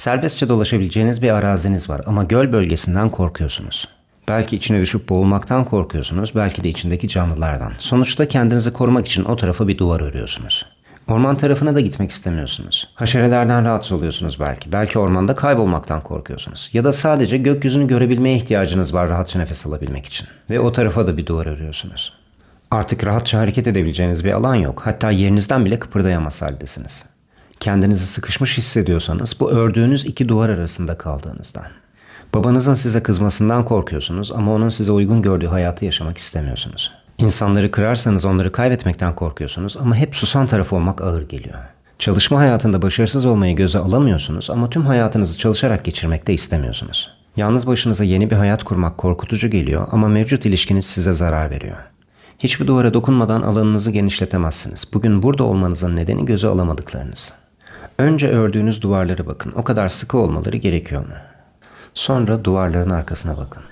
Serbestçe dolaşabileceğiniz bir araziniz var ama göl bölgesinden korkuyorsunuz. Belki içine düşüp boğulmaktan korkuyorsunuz, belki de içindeki canlılardan. Sonuçta kendinizi korumak için o tarafa bir duvar örüyorsunuz. Orman tarafına da gitmek istemiyorsunuz. Haşerelerden rahatsız oluyorsunuz belki. Belki ormanda kaybolmaktan korkuyorsunuz. Ya da sadece gökyüzünü görebilmeye ihtiyacınız var rahatça nefes alabilmek için. Ve o tarafa da bir duvar örüyorsunuz. Artık rahatça hareket edebileceğiniz bir alan yok. Hatta yerinizden bile kıpırdayamaz haldesiniz. Kendinizi sıkışmış hissediyorsanız bu ördüğünüz iki duvar arasında kaldığınızdan. Babanızın size kızmasından korkuyorsunuz ama onun size uygun gördüğü hayatı yaşamak istemiyorsunuz. İnsanları kırarsanız onları kaybetmekten korkuyorsunuz ama hep susan taraf olmak ağır geliyor. Çalışma hayatında başarısız olmayı göze alamıyorsunuz ama tüm hayatınızı çalışarak geçirmek de istemiyorsunuz. Yalnız başınıza yeni bir hayat kurmak korkutucu geliyor ama mevcut ilişkiniz size zarar veriyor. Hiçbir duvara dokunmadan alanınızı genişletemezsiniz. Bugün burada olmanızın nedeni göze alamadıklarınız. Önce ördüğünüz duvarlara bakın. O kadar sıkı olmaları gerekiyor mu? Sonra duvarların arkasına bakın.